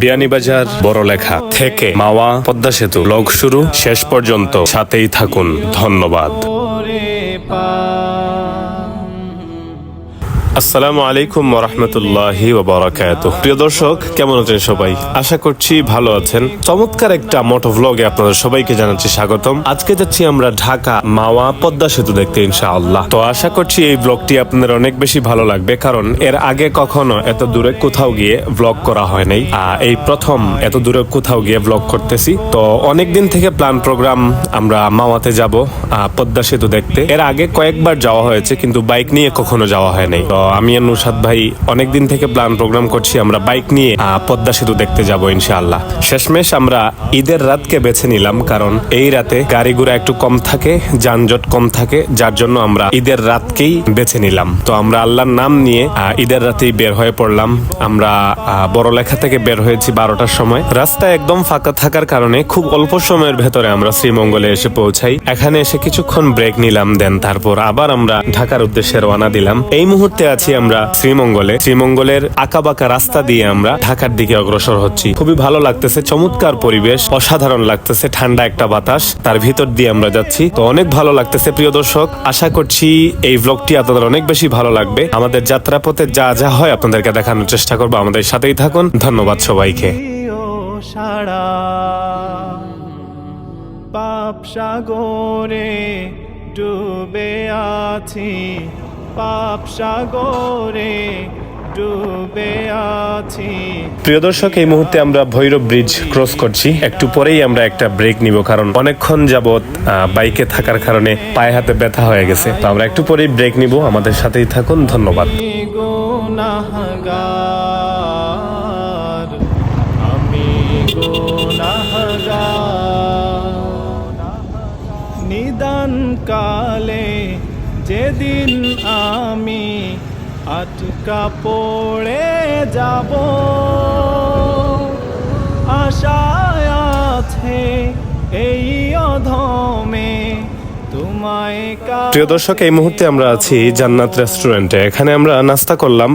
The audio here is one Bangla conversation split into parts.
বিয়ানীবাজার বড়লেখা থেকে মাওয়া পদ্মা সেতু। লগ শুরু শেষ পর্যন্ত সাথেই থাকুন। ধন্যবাদ। আসসালামু আলাইকুম রহমতুল্লাহি ওবরাকাত প্রিয় দর্শক, কেমন আছেন সবাই? আশা করছি ভালো আছেন। চমৎকার একটা মোটো ভ্লগে আপনাদের সবাইকে জানাচ্ছি স্বাগতম। আজকে যাচ্ছি আমরা ঢাকা মাওয়া পদ্মা সেতু দেখতে, ইনশাআল্লাহ। তো আশা করছি এই ব্লগটি আপনাদের অনেক বেশি ভালো লাগবে, কারণ এর আগে কখনো এত দূরে কোথাও গিয়ে ব্লগ করা হয় নাই। এই প্রথম এত দূরে কোথাও গিয়ে ব্লগ করতেছি। তো অনেক দিন থেকে প্ল্যান প্রোগ্রাম আমরা মাওয়াতে যাব পদ্মা সেতু দেখতে। এর আগে কয়েকবার যাওয়া হয়েছে, কিন্তু বাইক নিয়ে কখনো যাওয়া হয় নাই। তো আমি আর নুসাদ ভাই অনেক দিন থেকে প্ল্যান প্রোগ্রাম করছি, আমরা বাইক নিয়ে পদ্মা সেতু দেখতে যাব ইনশাআল্লাহ। শেষমেশ আমরা ঈদের রাতকে বেছে নিলাম, কারণ এই রাতে গাড়ি ঘোড়া একটু কম থাকে, যানজট কম থাকে, যার জন্য আমরা ঈদের রাতকেই বেছে নিলাম। তো আমরা আল্লাহর নাম নিয়ে ঈদের রাতেই বের হয়ে পড়লাম। আমরা বড়লেখা থেকে বের হয়েছি বারোটার সময়। রাস্তা একদম ফাঁকা থাকার কারণে খুব অল্প সময়ের ভেতরে আমরা শ্রীমঙ্গলে এসে পৌঁছাই। এখানে এসে কিছুক্ষণ ব্রেক নিলাম দেন তারপর আবার আমরা ঢাকার উদ্দেশ্যে রওনা দিলাম। এই মুহূর্তে আছি আমরা শ্রীমঙ্গলে। শ্রীমঙ্গলের আঁকাবাঁকা রাস্তা দিয়ে আমরা ঢাকার দিকে অগ্রসর হচ্ছি। খুবই ভালো লাগতেছে, চমৎকার পরিবেশ, অসাধারণ লাগতেছে, ঠান্ডা একটা বাতাস। তার ভিতর দিয়ে আমরা যাচ্ছি। তো অনেক ভালো লাগতেছে, প্রিয় দর্শক। আশা করছি এই ব্লগটি আপনাদের অনেক বেশি ভালো লাগবে। আমাদের যাত্রাপথে যা যা হয় আপনাদেরকে দেখানোর চেষ্টা করব। আমাদের সাথেই থাকুন। ধন্যবাদ সবাইকে। সাগরে ডুবে আছি। পাপ সাগরে ডুবে আছি। প্রিয় দর্শক এই মুহূর্তে আমরা ভৈরব ব্রিজ ক্রস করছি। একটু পরেই আমরা একটা ব্রেক নিব কারণ অনেকক্ষণ যাবত বাইকে থাকার কারণে পায়ে হাতে ব্যথা হয়ে গেছে। তো আমরা একটু পরেই ব্রেক নিব। আমাদের সাথেই থাকুন। ধন্যবাদ। আমি নিদান কালে যেদিন আমি আটকা পড়ে যাব আশায় আছে এই অধমে প্রিয় দর্শক এই মুহূর্তে আমরা আছি জান্নাত রেস্টুরেন্টে। এখানে আমরা নাস্তা করলাম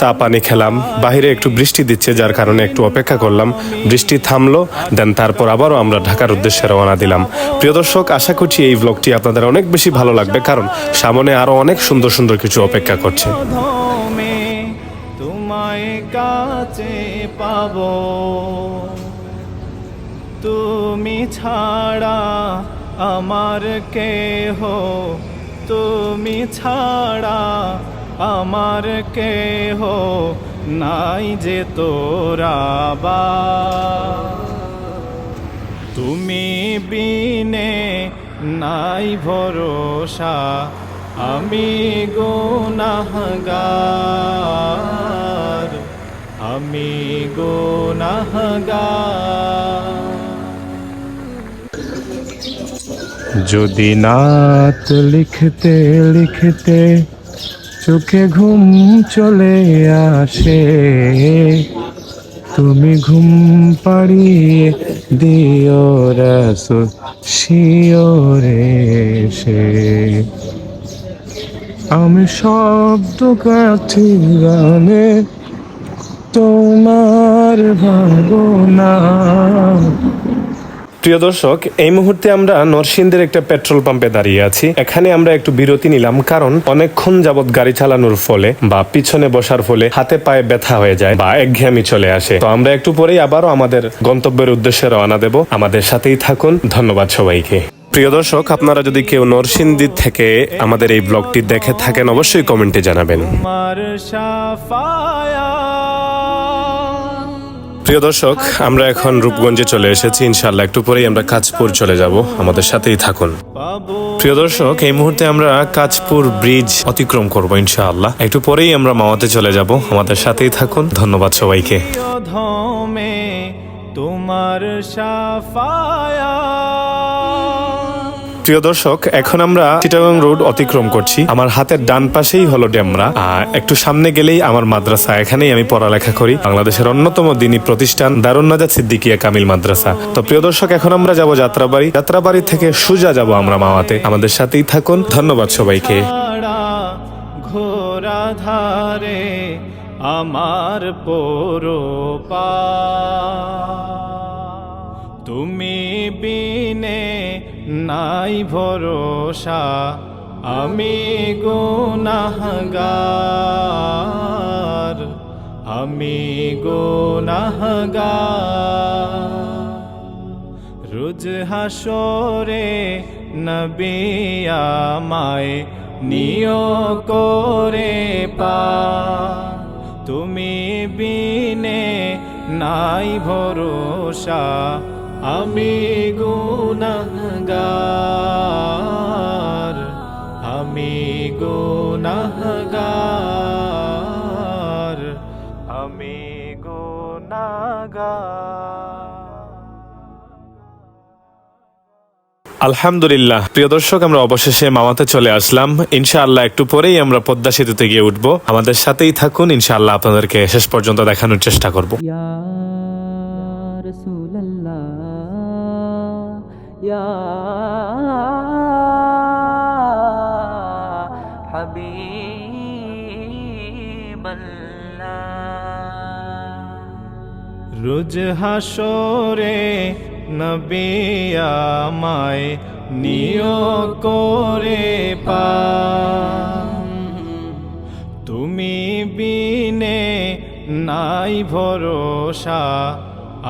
চা পানি খেলাম বাইরে একটু বৃষ্টি দিচ্ছে যার কারণে একটু অপেক্ষা করলাম। বৃষ্টি থামলো দেন তারপর আবারও আমরা ঢাকার উদ্দেশ্যে রওনা দিলাম। প্রিয় দর্শক আশা করছি এই ব্লগটি আপনাদের অনেক বেশি ভালো লাগবে কারণ সামনে আরও অনেক সুন্দর সুন্দর কিছু অপেক্ষা করছে। ধমে তোমায় কাছে পাবো। তুমি ছাড়া আমার কেহ তুমি ছাড়া আমার কেহ নাই যে তোরা বা। তুমি বিনে নাই ভরসা, আমি গুনাহগার আমি গুনাহগার। যদি নাত লিখতে লিখতে চোখে ঘুম চলে আসে, তুমি ঘুম পাড়িয়ে দিও রসুল সে। আমি শব্দ গাছি গানে তোমার ভাবনা প্রিয় দর্শক, এই মুহূর্তে আমরা নরসিংদের একটা পেট্রোল পাম্পে দাঁড়িয়ে আছি। এখানে আমরা একটু বিরতি নিলাম, কারণ অনেকক্ষণ যাবত গাড়ি চালানোর ফলে বা পিছনে বসার ফলে হাতে পায়ে ব্যথা হয়ে যায় বা একঘেয়েমি চলে আসে। তো আমরা একটু পরেই আবারও আমাদের গন্তব্যের উদ্দেশ্যে রওনা দেব। আমাদের সাথেই থাকুন, ধন্যবাদ সবাইকে। প্রিয় দর্শক, আপনারা যদি কেউ নরসিংদী থেকে আমাদের এই ব্লগটি দেখে থাকেন, অবশ্যই কমেন্টে জানাবেন। প্রিয় দর্শক, আমরা এখন রূপগঞ্জে চলে এসেছি। ইনশাল্লাহ একটু পরেই আমরা কাঁচপুর চলে যাব। আমাদের সাথেই থাকুন। প্রিয় দর্শক, এই মুহূর্তে আমরা কাঁচপুর ব্রিজ অতিক্রম করব ইনশাআল্লাহ। একটু পরেই আমরা মাওয়াতে চলে যাব। আমাদের সাথেই থাকুন। ধন্যবাদ সবাইকে। তোমার সাফায়া প্রিয় দর্শক, এখন আমরা চিটাগং রোড অতিক্রম করছি। আমার হাতের ডান পাশেই হলো ডেমরা একটু সামনে গেলেই আমার মাদ্রাসা। এখানেই আমি পড়ালেখা করি। বাংলাদেশের অন্যতম দিনী প্রতিষ্ঠান দারুণ নাজাদ সিদ্দিকিয়া কামিল মাদ্রাসা। তো প্রিয় দর্শক, এখন আমরা যাব যাত্রাবাড়ি। যাত্রাবাড়ি থেকে সুজা যাব আমরা মাওয়াতে আমাদের সাথেই থাকুন। ধন্যবাদ সবাইকে। আমার পরপা। তুমি বিনে নাই ভরসা, আমি গুনাহগার আমি গুনাহগার। রোজ হাসরে নবী আমায় নিয় করে পা তুমি বিনে নাই ভরসা, আমি গুনাহগার আমি গুনাহগার আমি গুনাহগার আলহামদুলিল্লাহ, প্রিয় দর্শক, আমরা অবশেষে মামাতে চলে আসলাম। ইনশাআল্লাহ একটু পরেই আমরা পদ্মা সেতুতে গিয়ে উঠবো। আমাদের সাথেই থাকুন, ইনশাআল্লাহ আপনাদেরকে শেষ পর্যন্ত দেখানোর চেষ্টা করব। يا রোজ হাসরে নবিয়া মায় নিয় করে পা। তুমি বিনে নাই ভরসা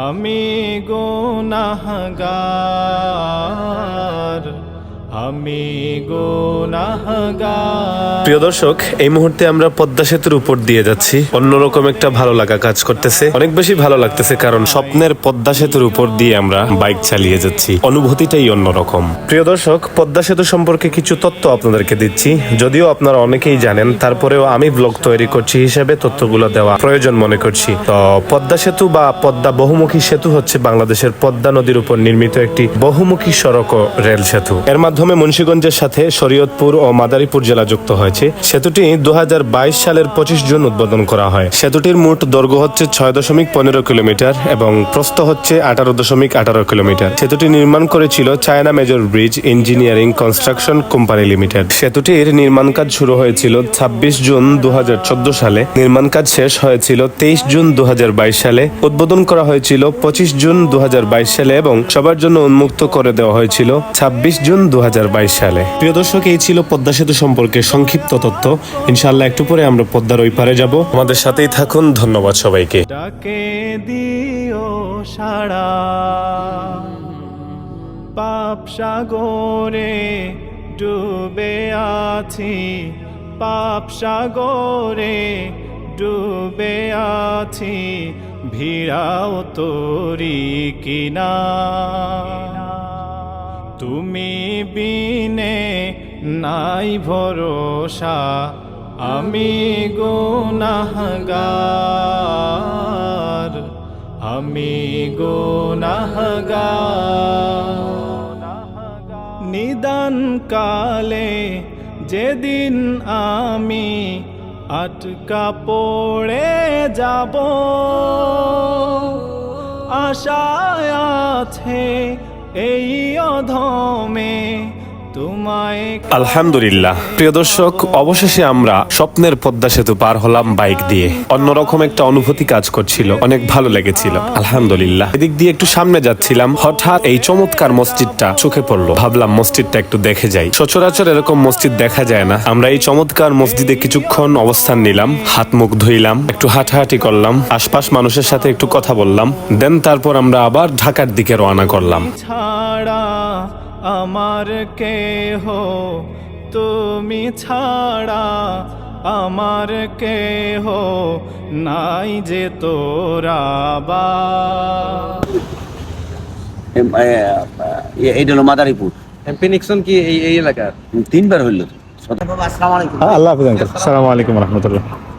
আমি গুনাহগার। প্রিয় দর্শক, এই মুহূর্তে আমরা পদ্মা সেতুর উপর দিয়ে যাচ্ছি। অন্যরকম একটা ভালো লাগা কাজ করতেছে। অনেক বেশি ভালো লাগতেছে কারণ স্বপ্নের পদ্মা সেতুর উপর দিয়ে আমরা বাইক চালিয়ে যাচ্ছি। অনুভূতিটাই অন্যরকম। প্রিয় দর্শক, পদ্মা সেতু সম্পর্কে কিছু তথ্য আপনাদেরকে দিচ্ছি। যদিও আপনারা অনেকেই জানেন, তারপরেও আমি ব্লগ তৈরি করছি হিসেবে তথ্যগুলো দেওয়া প্রয়োজন মনে করছি। তো পদ্মা সেতু বা পদ্মা বহুমুখী সেতু হচ্ছে বাংলাদেশের পদ্মা নদীর উপর নির্মিত একটি বহুমুখী সড়ক ও রেল সেতু। এর মাধ্যমে মুন্সিগঞ্জের সাথে শরীয়তপুর ও মাদারীপুর জেলা যুক্ত হয়েছে। সেতুটি দু হাজার বাইশ সালের পঁচিশ জুন উদ্বোধন করা হয়। সেতুটির মোট দৈর্ঘ্য হচ্ছে ছয় দশমিক পনেরো কিলোমিটার এবং প্রস্থ হচ্ছে আঠারো দশমিক আঠারো কিলোমিটার। সেতুটি নির্মাণ করেছিল China major bridge engineering construction company limited. সেতুটির নির্মাণ কাজ শুরু হয়েছিল ছাব্বিশ জুন দু হাজার চোদ্দ সালে। নির্মাণ কাজ শেষ হয়েছিল তেইশ জুন দু হাজার বাইশ সালে। উদ্বোধন করা হয়েছিল পঁচিশ জুন দু হাজার বাইশ সালে এবং সবার জন্য উন্মুক্ত করে দেওয়া হয়েছিল ছাব্বিশ জুন দু হাজার সালে। প্রিয় দর্শক, এই ছিল পদ্মা সেতু সম্পর্কে সংক্ষিপ্ত তথ্য। ইনশাআল্লাহ, একটু পরে আমরা পদ্মার ওই পারে যাব। আমাদের সাথেই থাকুন। ধন্যবাদ সবাইকে। ডাকে দিও সাড়া। পাপ সাগরে ডুবে আছি। পাপ সাগরে ডুবে আছি। ভিড়াও তোরি কিনা। তুমি বিনে নাই ভরসা, আমি গুনাহগার আমি গুনাহগার। নিদান কালে যেদিন আমি আটকা পড়ে যাব, আশায় আছে এই অধমে আলহামদুলিল্লাহ। প্রিয় দর্শক অবশেষে আমরা স্বপ্নের পদ্মা সেতু পার হলাম বাইক দিয়ে। অন্যরকম একটা অনুভূতি কাজ করছিল অনেক ভালো লেগেছিল। আলহামদুলিল্লাহ। এদিক দিয়ে একটু সামনে যাচ্ছিলাম হঠাৎ এই চমৎকার মসজিদটা চোখে পড়ল। ভাবলাম মসজিদটা একটু দেখে যাই। সচরাচর এরকম মসজিদ দেখা যায় না। আমরা এই চমৎকার মসজিদে কিছুক্ষণ অবস্থান নিলাম হাত মুখ ধুইলাম একটু হাঁটাহাঁটি করলাম আশপাশ মানুষের সাথে একটু কথা বললাম দেন তারপর আমরা আবার ঢাকার দিকে রওনা করলাম। ছাড়া আমার কেহ তুমি ছাড়া আমার কেহ নাই যে তোরা বা। এম- এ- এ- এইটা হলো মাদারীপুর। এমপি নিক্সন কি এই এই এলাকার? তিনবার হইল। আল্লাহ হাফিজ আঙ্কেল। সালাম আলাইকুম রহমতুল্লাহ।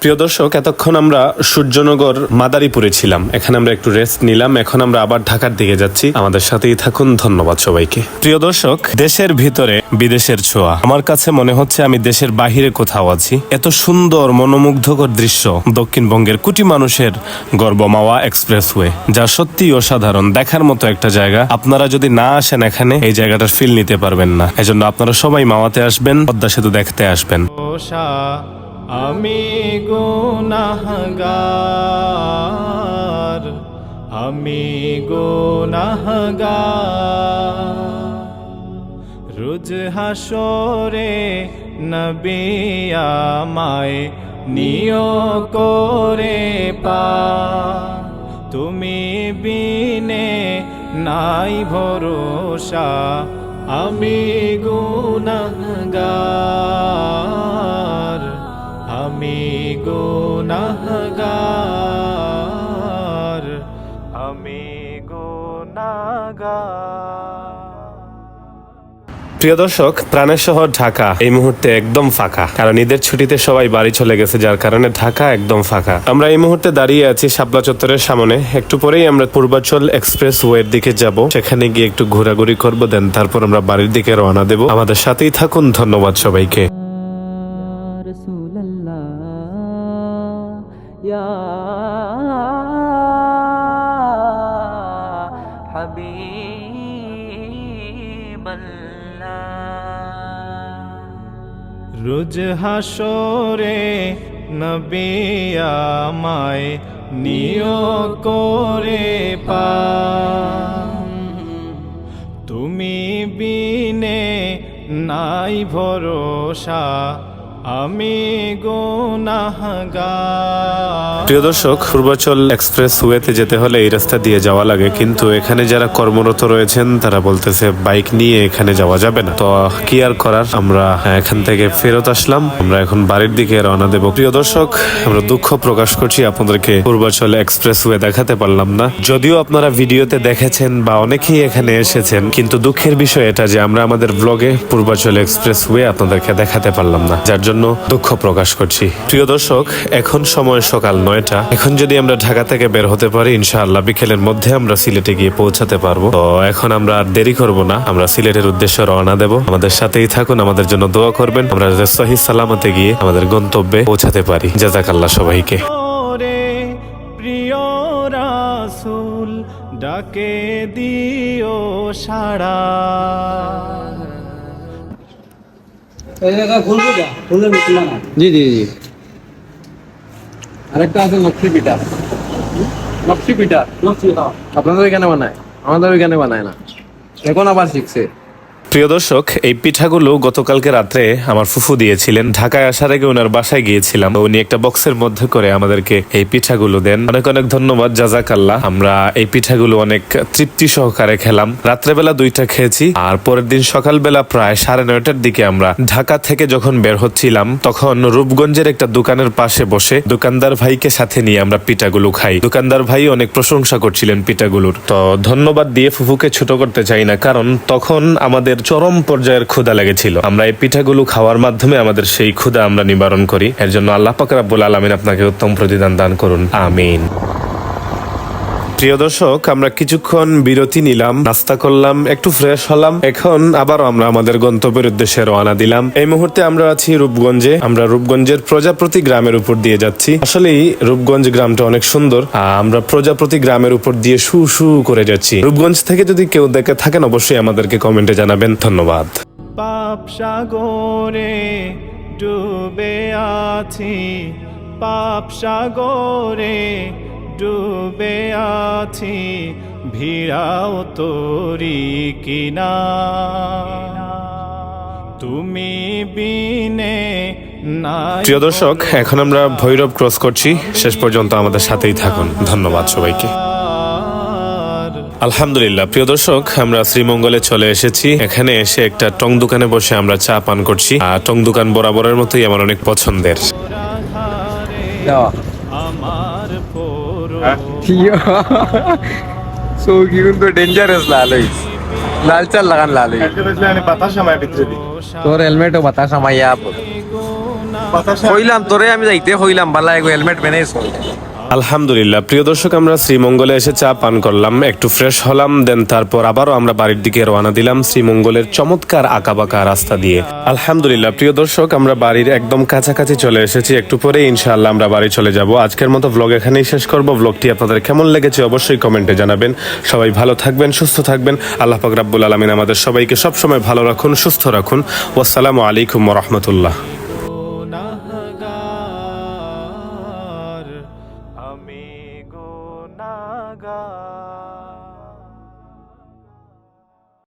প্রিয় দর্শক, এতক্ষণ আমরা সূর্যনগর মাদারীপুরে ছিলাম। এখানে আমরা একটু রেস্ট নিলাম। এখন আমরা আবার ঢাকার দিকে যাচ্ছি। আমাদের সাথেই থাকুন। ধন্যবাদ সবাইকে। প্রিয় দর্শক, দেশের ভিতরে বিদেশের ছোঁয়া। আমার কাছে মনে হচ্ছে আমি দেশের বাহিরে কোথাও আছি। এত সুন্দর, মনোমুগ্ধকর দৃশ্য দক্ষিণবঙ্গের কোটি মানুষের গর্ব মাওয়া এক্সপ্রেসওয়ে, যা সত্যি অসাধারণ। দেখার মতো একটা জায়গা। আপনারা যদি না আসেন এখানে, এই জায়গাটার ফিল নিতে পারবেন না। এজন্য আপনারা সবাই মাওয়াতে আসবেন, পদ্মা সেতু দেখতে আসবেন। আমি গুনাহগার আমি গুনাহগার। রোজ হাসরে নবী আমায় নিয় করে পা। তুমি বিনে নাই ভরসা, আমি গুনাহগার প্রিয় দর্শক, প্রাণের শহর ঢাকা এই মুহূর্তে একদম ফাঁকা। কারণ ঈদের ছুটিতে সবাই বাড়ি চলে গেছে, যার কারণে ঢাকা একদম ফাঁকা। আমরা এই মুহূর্তে দাঁড়িয়ে আছি শাপলা চত্বরের সামনে। একটু পরেই আমরা পূর্বাচল এক্সপ্রেস ওয়ের দিকে যাব। সেখানে গিয়ে একটু ঘোরাঘুরি করব, দেন তারপর আমরা বাড়ির দিকে রওনা দেব। আমাদের সাথেই থাকুন, ধন্যবাদ সবাইকে। রোজ হাসরে নবিয়া মাই নিয় করে পা। তুমি বিনে নাই ভরসা প্রিয় দর্শক, পূর্বাচল এক্সপ্রেস ওয়েতে যেতে হলে এই রাস্তা দিয়ে যাওয়া লাগে, কিন্তু এখানে যারা কর্মরত রয়েছেন, তারা বলতেছে বাইক নিয়ে এখানে যাওয়া যাবে না। তো কি আর করার? আমরা এখান থেকে ফেরত আসলাম। আমরা এখন বাড়ির দিকে রওনা দেব। প্রিয় দর্শক, আমরা দুঃখ প্রকাশ করছি, আপনাদেরকে পূর্বাচল এক্সপ্রেস ওয়ে দেখাতে পারলাম না। যদিও আপনারা ভিডিওতে দেখেছেন বা অনেকেই এখানে এসেছেন, কিন্তু দুঃখের বিষয় এটা যে আমরা আমাদের ব্লগে পূর্বাচল এক্সপ্রেস ওয়ে আপনাদেরকে দেখাতে পারলাম না। যার জন্য দুঃখ প্রকাশ করছি। প্রিয় দর্শক, এখন সময় সকাল নয়টা। এখন যদি আমরা ঢাকা থেকে বের হতে পারি, ইনশাআল্লাহ বিকেলের মধ্যে আমরা সিলেটে গিয়ে পৌঁছাতে পারব। তো এখন আমরা আর দেরি করব না। আমরা সিলেটের উদ্দেশ্যে রওনা দেব। আমাদের সাথেই থাকুন, আমাদের জন্য দোয়া করবেন। আমরা সহি সালামতে গিয়ে আমাদের গন্তব্যে পৌঁছাতে পারি। জাজাকাল্লাহ সবাইকে। প্রিয় রাসুল, ডাকে দিও সাড়া। জি জি জি। আরেকটা আছে লক্ষ্মী পিঠা। লক্ষ্মী পিঠা আপনাদের এখানে বানায়? আমাদের ওইখানে বানায় না। এখন আবার শিখছে। প্রিয় দর্শক, এই পিঠাগুলো গতকালকে রাত্রে আমার ফুফু দিয়েছিলেন। ঢাকায় আসার আগে ওনার বাসায় গিয়েছিলাম। উনি একটা বক্সের মধ্যে করে আমাদেরকে এই পিঠাগুলো দেন। অনেক অনেক ধন্যবাদ জাজাকাল্লাহ আমরা এই পিঠাগুলো অনেক তৃপ্তি সহকারে খেলাম। রাত্রেবেলা দুইটা খেয়েছি, আর পরের দিন সকালবেলা প্রায় সাড়ে নয়টার দিকে আমরা ঢাকা থেকে যখন বের হচ্ছিলাম, তখন রূপগঞ্জের একটা দোকানের পাশে বসে দোকানদার ভাইকে সাথে নিয়ে আমরা পিঠাগুলো খাই। দোকানদার ভাই অনেক প্রশংসা করছিলেন পিঠাগুলোর। তো ধন্যবাদ দিয়ে ফুফুকে ছোট করতে চাই না, কারণ তখন আমাদের চরম পর্যায়ের ক্ষুদা লেগেছিল। আমরা এই পিঠাগুলো খাওয়ার মাধ্যমে আমাদের সেই ক্ষুদা আমরা নিবারণ করি। এর জন্য আল্লাহ পাক রাব্বুল আলামিন আপনাকে উত্তম প্রতিদান দান করুন। আমিন। প্রিয় দর্শক, আমরা কিছুক্ষণ বিরতি নিলাম, নাস্তা করলাম, একটু ফ্রেশ হলাম। এখন আবার আমরা আমাদের গন্তব্যের উদ্দেশ্যে রওনা দিলাম। এই মুহূর্তে আমরা আছি রূপগঞ্জে। আমরা রূপগঞ্জের প্রজাপতি গ্রামের উপর দিয়ে যাচ্ছি। আসলেই রূপগঞ্জ গ্রামটা অনেক সুন্দর। আমরা প্রজাপতি গ্রামের উপর দিয়ে শু শু করে যাচ্ছি। রূপগঞ্জ থেকে যদি কেউ দেখে থাকেন, অবশ্যই আমাদেরকে কমেন্টে জানাবেন। ধন্যবাদ। পাপ সাগরে ডুবে আছি। পাপ সাগরে ডুবে আছি ভিড়াও তোরি কিনা। তুমি বিনে প্রিয় দর্শক এখন আমরা ভৈরব ক্রস করছি। শেষ পর্যন্ত আমাদের সাথেই থাকুন। ধন্যবাদ সবাইকে। আলহামদুলিল্লাহ প্রিয় দর্শক আমরা শ্রীমঙ্গলে চলে এসেছি। এখানে এসে একটা টং দোকানে বসে আমরা চা পান করছি। আর টং দোকান বরাবরের মতোই আমার অনেক পছন্দের। আমার পুরো চৌকি কিন্তু ডেঞ্জারাস লাল হই লাল চাল লাগান ভিতরে দি তোর হেলমেটও বাতাস আমাইয়া কইলাম তোরে আমি যাইতে কইলাম বালা এগো হেলমেট মেনেছ আলহামদুলিল্লাহ। প্রিয় দর্শক, আমরা শ্রীমঙ্গলে এসে চা পান করলাম, একটু ফ্রেশ হলাম দেন তারপর আবারও আমরা বাড়ির দিকে রওনা দিলাম শ্রীমঙ্গলের চমৎকার আঁকাবাঁকা রাস্তা দিয়ে। আলহামদুলিল্লাহ, প্রিয় দর্শক, আমরা বাড়ির একদম কাছাকাছি চলে এসেছি, একটু পরে ইনশাআল্লাহ আমরা বাড়ি চলে যাব। আজকের মতো ব্লগ এখানেই শেষ করব। ব্লগটি আপনাদের কেমন লেগেছে অবশ্যই কমেন্টে জানাবেন। সবাই ভালো থাকবেন, সুস্থ থাকবেন। আল্লাহ পাক রাব্বুল আলামিন আমাদের সবাইকে সবসময় ভালো রাখুন, সুস্থ রাখুন। ওয়াসসালামু আলাইকুম রহমতুল্লাহ।